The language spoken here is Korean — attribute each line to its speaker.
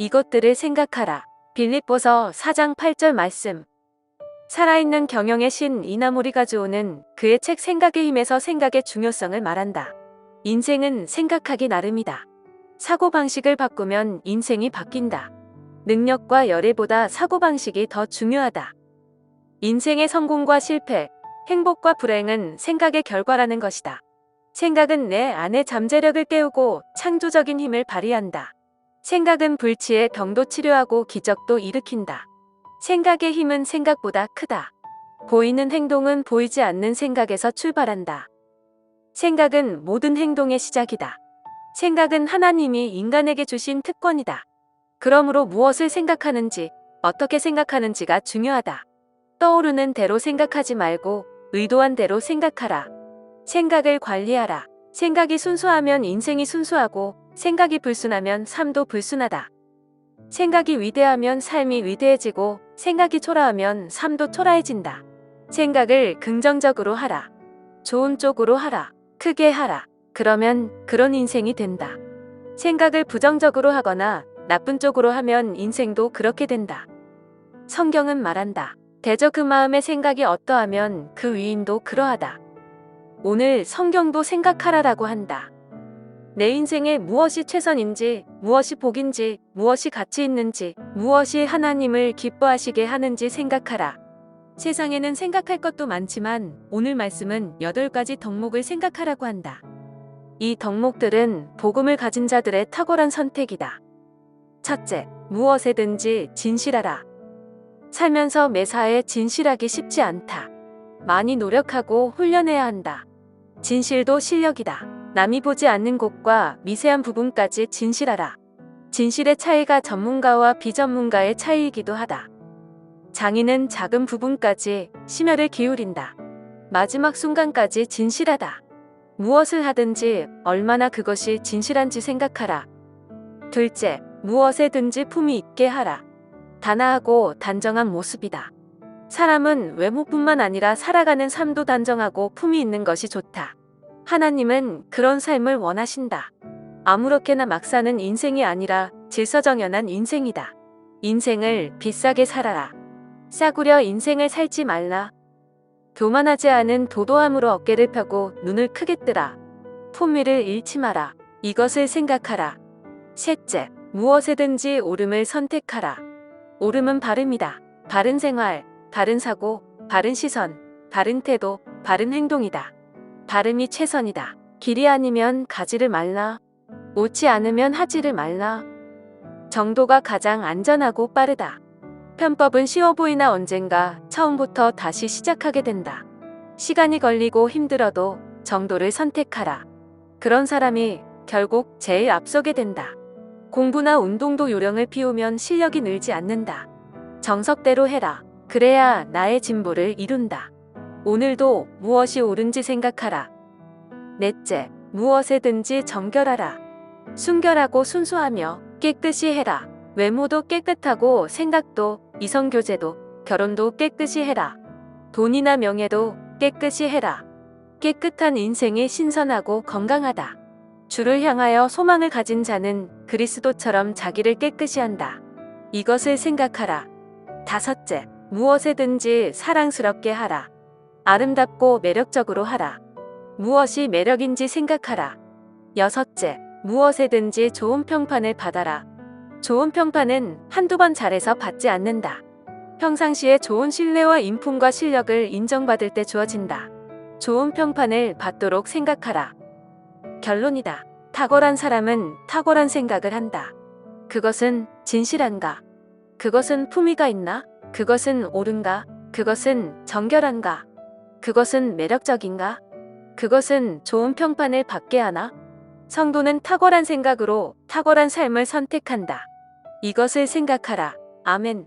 Speaker 1: 이것들을 생각하라. 빌립보서 4장 8절 말씀. 살아있는 경영의 신 이나모리 가주오는 그의 책 생각의 힘에서 생각의 중요성을 말한다. 인생은 생각하기 나름이다. 사고방식을 바꾸면 인생이 바뀐다. 능력과 열애보다 사고방식이 더 중요하다. 인생의 성공과 실패, 행복과 불행은 생각의 결과라는 것이다. 생각은 내 안의 잠재력을 깨우고 창조적인 힘을 발휘한다. 생각은 불치의 병도 치료하고 기적도 일으킨다. 생각의 힘은 생각보다 크다. 보이는 행동은 보이지 않는 생각에서 출발한다. 생각은 모든 행동의 시작이다. 생각은 하나님이 인간에게 주신 특권이다. 그러므로 무엇을 생각하는지, 어떻게 생각하는지가 중요하다. 떠오르는 대로 생각하지 말고 의도한 대로 생각하라. 생각을 관리하라. 생각이 순수하면 인생이 순수하고 생각이 불순하면 삶도 불순하다. 생각이 위대하면 삶이 위대해지고 생각이 초라하면 삶도 초라해진다. 생각을 긍정적으로 하라. 좋은 쪽으로 하라. 크게 하라. 그러면 그런 인생이 된다. 생각을 부정적으로 하거나 나쁜 쪽으로 하면 인생도 그렇게 된다. 성경은 말한다. 대저 그 마음의 생각이 어떠하면 그 위인도 그러하다. 오늘 성경도 생각하라라고 한다. 내 인생에 무엇이 최선인지, 무엇이 복인지, 무엇이 가치 있는지, 무엇이 하나님을 기뻐하시게 하는지 생각하라. 세상에는 생각할 것도 많지만 오늘 말씀은 8가지 덕목을 생각하라고 한다. 이 덕목들은 복음을 가진 자들의 탁월한 선택이다. 첫째, 무엇에든지 진실하라. 살면서 매사에 진실하기 쉽지 않다. 많이 노력하고 훈련해야 한다. 진실도 실력이다. 남이 보지 않는 곳과 미세한 부분까지 진실하라. 진실의 차이가 전문가와 비전문가의 차이이기도 하다. 장인은 작은 부분까지 심혈을 기울인다. 마지막 순간까지 진실하다. 무엇을 하든지 얼마나 그것이 진실한지 생각하라. 둘째, 무엇에든지 품이 있게 하라. 단아하고 단정한 모습이다. 사람은 외모뿐만 아니라 살아가는 삶도 단정하고 품이 있는 것이 좋다. 하나님은 그런 삶을 원하신다. 아무렇게나 막 사는 인생이 아니라 질서정연한 인생이다. 인생을 비싸게 살아라. 싸구려 인생을 살지 말라. 교만하지 않은 도도함으로 어깨를 펴고 눈을 크게 뜨라. 품위를 잃지 마라. 이것을 생각하라. 셋째, 무엇에든지 옳음을 선택하라. 옳음은 바름이다. 바른 생활, 바른 사고, 바른 시선, 바른 태도, 바른 행동이다. 바름이 최선이다. 길이 아니면 가지를 말라. 옳지 않으면 하지를 말라. 정도가 가장 안전하고 빠르다. 편법은 쉬워 보이나 언젠가 처음부터 다시 시작하게 된다. 시간이 걸리고 힘들어도 정도를 선택하라. 그런 사람이 결국 제일 앞서게 된다. 공부나 운동도 요령을 피우면 실력이 늘지 않는다. 정석대로 해라. 그래야 나의 진보를 이룬다. 오늘도 무엇이 옳은지 생각하라. 넷째, 무엇에든지 정결하라. 순결하고 순수하며 깨끗이 해라. 외모도 깨끗하고 생각도 이성교제도 결혼도 깨끗이 해라. 돈이나 명예도 깨끗이 해라. 깨끗한 인생이 신선하고 건강하다. 주를 향하여 소망을 가진 자는 그리스도처럼 자기를 깨끗이 한다. 이것을 생각하라. 다섯째, 무엇에든지 사랑스럽게 하라. 아름답고 매력적으로 하라. 무엇이 매력인지 생각하라. 여섯째, 무엇에든지 좋은 평판을 받아라. 좋은 평판은 한두 번 잘해서 받지 않는다. 평상시에 좋은 신뢰와 인품과 실력을 인정받을 때 주어진다. 좋은 평판을 받도록 생각하라. 결론이다. 탁월한 사람은 탁월한 생각을 한다. 그것은 진실한가? 그것은 품위가 있나? 그것은 옳은가? 그것은 정결한가? 그것은 매력적인가? 그것은 좋은 평판을 받게 하나? 성도는 탁월한 생각으로 탁월한 삶을 선택한다. 이것을 생각하라. 아멘.